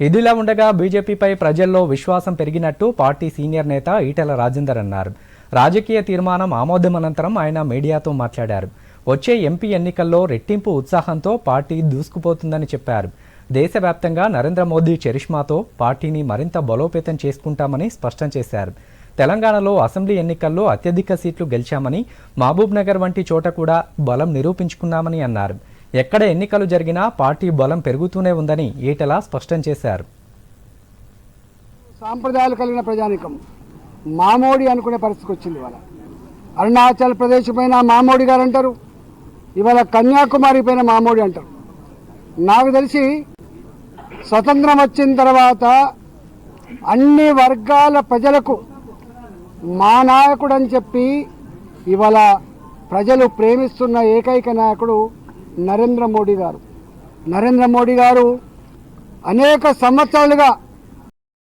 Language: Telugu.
ఇదిలా ఉండగా బీజేపీపై ప్రజల్లో విశ్వాసం పెరిగినట్టు పార్టీ సీనియర్ నేత ఈటెల రాజేందర్ అన్నారు. రాజకీయ తీర్మానం ఆమోదం అనంతరం ఆయన మీడియాతో మాట్లాడారు. వచ్చే ఎంపీ ఎన్నికల్లో రెట్టింపు ఉత్సాహంతో పార్టీ దూసుకుపోతుందని చెప్పారు. దేశవ్యాప్తంగా నరేంద్ర మోదీ చరిష్మాతో పార్టీని మరింత బలోపేతం చేసుకుంటామని స్పష్టం చేశారు. తెలంగాణలో అసెంబ్లీ ఎన్నికల్లో అత్యధిక సీట్లు గెలిచామని మహబూబ్ నగర్ వంటి చోట కూడా బలం నిరూపించుకున్నామని అన్నారు. ఎక్కడ ఎన్నికలు జరిగినా పార్టీ బలం పెరుగుతూనే ఉందని ఈటెల స్పష్టం చేశారు. సాంప్రదాయాలు కలిగిన ప్రజానికం. మామోడి అనుకునే పరిస్థితికి వచ్చింది ఇవాళ. అరుణాచల్ ప్రదేశ్ పైన మామోడి గారు అంటారు ఇవాళ కన్యాకుమారి పైన మామోడి అంటారు. నాకు తెలిసి స్వతంత్రం వచ్చిన తర్వాత అన్ని వర్గాల ప్రజలకు మా నాయకుడు అని చెప్పి ఇవాళ ప్రజలు ప్రేమిస్తున్న ఏకైక నాయకుడు నరేంద్ర మోడీ గారు. నరేంద్ర మోడీ గారు అనేక సంవత్సరాలుగా